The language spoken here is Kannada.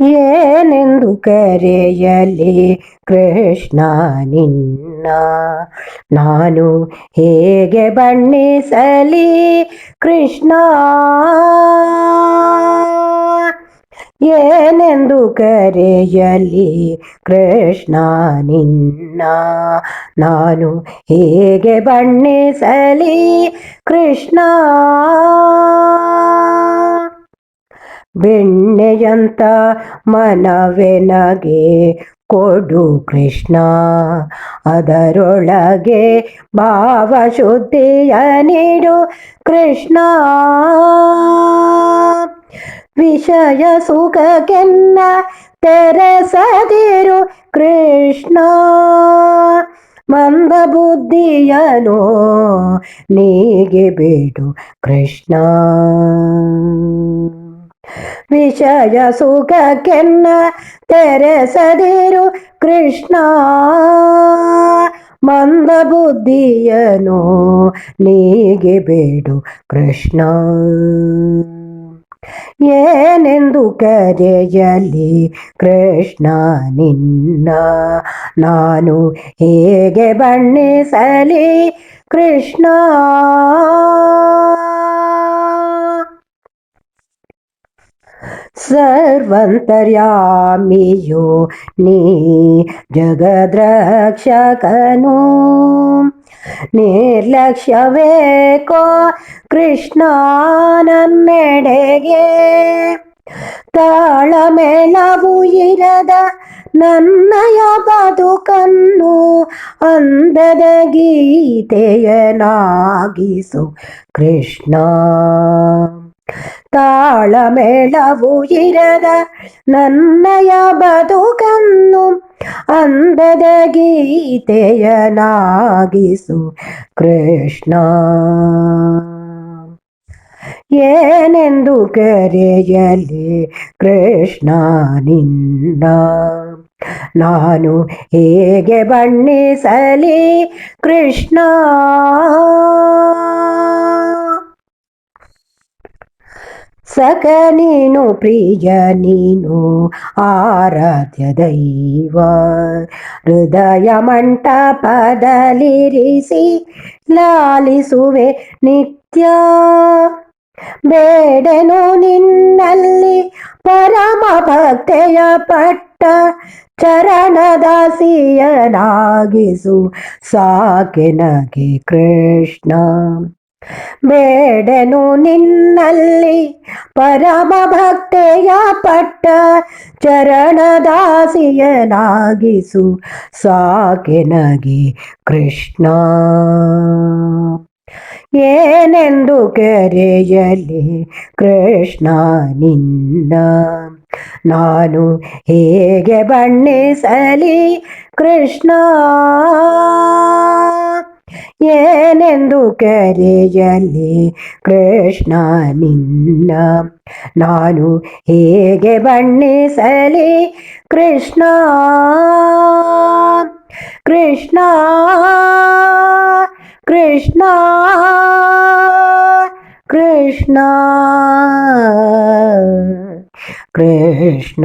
ಏನೆಂದು ಕರೆಯಲಿ ಕೃಷ್ಣ ನಿನ್ನ? ನಾನು ಹೇಗೆ ಬಣ್ಣಿಸಲಿ ಕೃಷ್ಣ? ಏನೆಂದು ಕರೆಯಲಿ ಕೃಷ್ಣ ನಿನ್ನ? ನಾನು ಹೇಗೆ ಬಣ್ಣಿಸಲಿ ಕೃಷ್ಣ? ಬೆಣ್ಣೆಯಂತ ಮನವೆನಗೆ ಕೊಡು ಕೃಷ್ಣ. ಅದರೊಳಗೆ ಭಾವಶುದ್ಧಿಯ ನೀಡು ಕೃಷ್ಣ. ವಿಷಯ ಸುಖಕ್ಕೆನ್ನ ತೆರೆಸದಿರು ಕೃಷ್ಣ. ಮಂದ ಬುದ್ಧಿಯನು ನೀಗೆ ಬಿಡು ಕೃಷ್ಣ. ವಿಷಯ ಸುಖಕ್ಕೆನ್ನ ತೆರೆಸದಿರು ಕೃಷ್ಣ. ಮಂದ ಬುದ್ಧಿಯನು ನೀಗೆ ಬೇಡು ಕೃಷ್ಣ. ಏನೆಂದು ಕರೆಯಲಿ ಕೃಷ್ಣ ನಿನ್ನ? ನಾನು ಹೇಗೆ ಬಣ್ಣಿಸಲಿ ಕೃಷ್ಣ? ಸರ್ವಂತರ್ಯಾಮಿಯೋ ನೀ ಜಗದ್ರಕ್ಷಕನು. ನಿರ್ಲಕ್ಷ್ಯವೇಕೋ ಕೃಷ್ಣ ನನ್ನೆಡೆಗೆ. ತಾಳಮೇಳವು ಇರದ ನನ್ನಯ ಬದುಕನ್ನು ಅಂದದ ಗೀತೆಯನಾಗಿಸು ಕೃಷ್ಣ. ತಾಳಮೇಳವು ಇರದ ನನ್ನಯ ಬದುಕನ್ನು ಅಂದದ ಗೀತೆಯನಾಗಿಸು ಕೃಷ್ಣ. ಏನೆಂದು ಕರೆಯಲಿ ಕೃಷ್ಣ ನಿನ್ನ? ನಾನು ಹೇಗೆ ಬಣ್ಣಿಸಲಿ ಕೃಷ್ಣ? ಸಕ ನೀನು, ಪ್ರಿಯ ನೀನು, ಆರಾಧ್ಯ ದೈವ. ಹೃದಯ ಮಂಟಪದಲ್ಲಿರಿಸಿ ಲಾಲಿಸುವೆ ನಿತ್ಯ. ಬೇಡನು ನಿನ್ನಲ್ಲಿ ಪರಮ ಭಕ್ತೆಯ ಪಟ್ಟ ಚರಣದಾಸಿಯನಾಗಿಸು ಸಾಕೆನಗೆ ಕೃಷ್ಣ. ಬೇಡನು ನಿನ್ನಲ್ಲಿ ಪರಮ ಭಕ್ತೆಯ ಪಟ್ಟ ಚರಣದಾಸಿಯನಾಗಿಸು ಸಾಕೆನಗಿ ಕೃಷ್ಣ. ಏನೆಂದು ಕರೆಯಲಿ ಕೃಷ್ಣ ನಿನ್ನ? ನಾನು ಹೇಗೆ ಬಣ್ಣಿಸಲಿ ಕೃಷ್ಣ? ಏನೆಂದು ಕರೆಯಲಿ ಕೃಷ್ಣ ನಿನ್ನ? ನಾನು ಹೇಗೆ ಬಣ್ಣಿಸಲಿ ಕೃಷ್ಣ? ಕೃಷ್ಣ ಕೃಷ್ಣ ಕೃಷ್ಣ ಕೃಷ್ಣ.